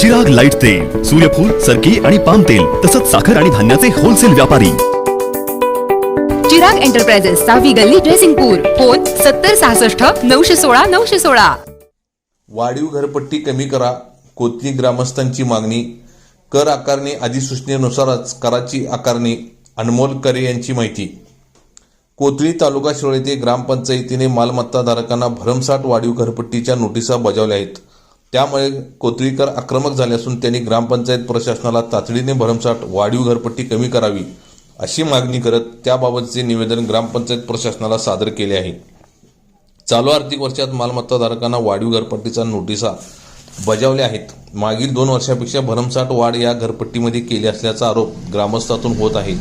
जग लाइट तेल सूर्यफूल सरकी आणि पाम तेल तसंच साखर आणि धान्याचे होलसेल व्यापारी. चिराग एंटरप्राइजेस सहावी गल्ली ड्रेसिंगपूर फोन सत्तर सहासष्ट नऊशे सोळा नऊशे सोळा. वाढीव घरपट्टी कमी करा कोथली ग्रामस्थांची मागणी. कर आकारणी अधिसूचनेनुसारच कराची आकारणी अनमोल करे यांची माहिती. कोथळी तालुका शिरोळ येथे ग्रामपंचायतीने मालमत्ताधारकांना भरमसाठ वाढीव घरपट्टीच्या नोटिसा बजावल्या आहेत. त्यामुळे कोथळीकर आक्रमक झाले असून त्यांनी ग्रामपंचायत प्रशासनाला तातडीने भरमसाठ वाढीव घरपट्टी कमी करावी अशी मागणी करत त्याबाबतचे निवेदन ग्रामपंचायत प्रशासनाला सादर केले आहे. चालू आर्थिक वर्षात मालमत्ताधारकांना वाढीव घरपट्टीचा नोटिसा बजावल्या आहेत. मागील दोन वर्षापेक्षा भरमसाठ वाढ या घरपट्टीमध्ये केली असल्याचा आरोप ग्रामस्थातून होत आहे.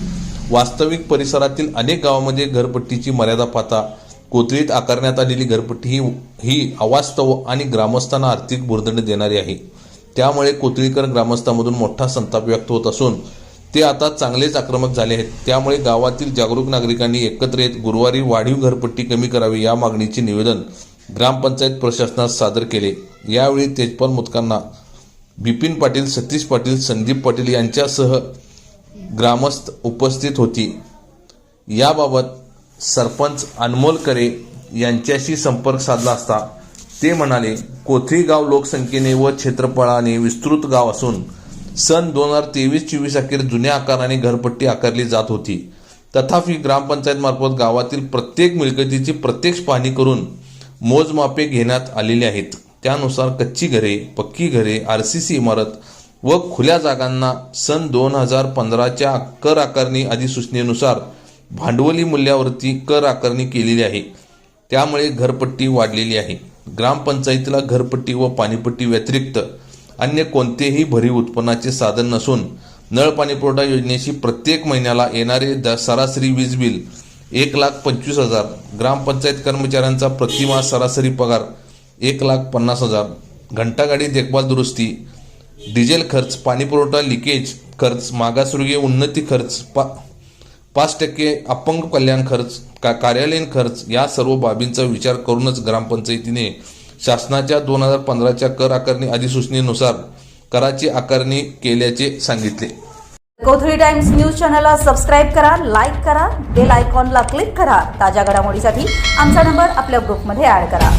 वास्तविक परिसरातील अनेक गावांमध्ये घरपट्टीची मर्यादा पाहता कोथळीत आकारण्यात आलेली घरपट्टी ही ही अवास्तव आणि ग्रामस्थांना आर्थिक भुर्दंड देणारी आहे. त्यामुळे कोथळीकर ग्रामस्थांमधून मोठा संताप व्यक्त होत असून ते आता चांगलेच आक्रमक झाले आहेत. त्यामुळे गावातील जागरूक नागरिकांनी एकत्र येत गुरुवारी वाढीव घरपट्टी कमी करावी या मागणीचे निवेदन ग्रामपंचायत प्रशासनास सादर केले. यावेळी तेजपाल मुतकांना बिपिन पाटील सतीश पाटील संदीप पाटील यांच्यासह ग्रामस्थ उपस्थित होती. याबाबत सरपंच अनमोल करे यांच्याशी संपर्क साधला असता ते म्हणाले कोथळी गाव लोकसंख्येने व क्षेत्रफळाने विस्तृत गाव असून सन दोन हजार तेवीस चोवीस अखेर जुन्या आकाराने घरपट्टी आकारली जात होती. तथापि ग्रामपंचायतमार्फत गावातील प्रत्येक मिळकतीची प्रत्यक्ष पाहणी करून मोजमापे घेण्यात आलेली आहेत. त्यानुसार कच्ची घरे पक्की घरे आर सी सी इमारत व खुल्या जागांना सन दोन हजार पंधराच्या कर आकारणी अधिसूचनेनुसार भांडवली मूल्यावरती कर आकारणी केलेली आहे. त्यामुळे घरपट्टी वाढलेली आहे. ग्रामपंचायतीला घरपट्टी व पाणीपट्टी व्यतिरिक्त अन्य कोणतेही भरीव उत्पन्नाचे साधन नसून नळ पाणी पुरवठा योजनेशी प्रत्येक महिन्याला येणारे द सरासरी वीज बिल एक लाख पंचवीस हजार ग्रामपंचायत कर्मचाऱ्यांचा प्रतिमा सरासरी पगार एक लाख पन्नास हजार घंटागाडी देखभाल दुरुस्ती डिझेल खर्च पाणीपुरवठा लिकेज खर्च मागासवर्गीय उन्नती खर्च पा पाच टक्के अपंग कल्याण खर्च का कार्यालयीन खर्च या सर्व बाबींचा विचार करूनच ग्रामपंचायतीने शासनाच्या दोन हजार पंधराच्या कर आकारणी अधिसूचनेनुसार कराची आकारणी केल्याचे सांगितले. कोथळी टाइम्स न्यूज चॅनलला सबस्क्राईब करा लाईक करा बेल आयकॉनला क्लिक करा. ताज्या घडामोडीसाठी आमचा नंबर आपल्या ग्रुपमध्ये ऍड करा.